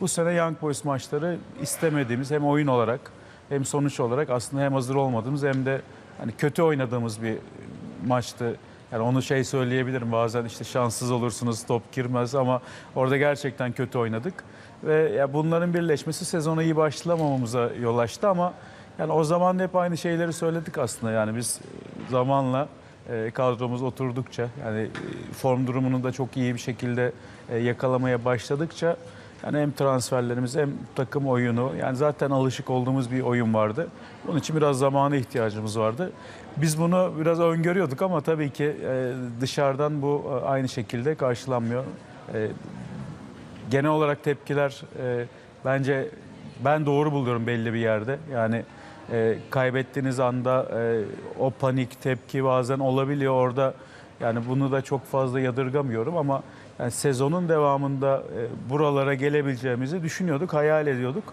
Bu sene Young Boys maçları istemediğimiz hem oyun olarak hem sonuç olarak aslında hem hazır olmadığımız hem de hani kötü oynadığımız bir maçtı. Yani onu şey söyleyebilirim bazen işte şanssız olursunuz top girmez ama orada gerçekten kötü oynadık. Ve ya bunların birleşmesi sezona iyi başlamamamıza yol açtı ama yani o zaman hep aynı şeyleri söyledik aslında. Yani biz zamanla e, kadromuz oturdukça yani e, form durumunu da çok iyi bir şekilde e, yakalamaya başladıkça yani hem transferlerimiz hem takım oyunu yani zaten alışık olduğumuz bir oyun vardı. Bunun için biraz zamana ihtiyacımız vardı. Biz bunu biraz öngörüyorduk ama tabii ki e, dışarıdan bu e, aynı şekilde karşılanmıyor. E, genel olarak tepkiler bence ben doğru buluyorum belli bir yerde. Yani kaybettiğiniz anda o panik tepki bazen olabiliyor orada. Yani bunu da çok fazla yadırgamıyorum ama yani sezonun devamında e, buralara gelebileceğimizi düşünüyorduk, hayal ediyorduk.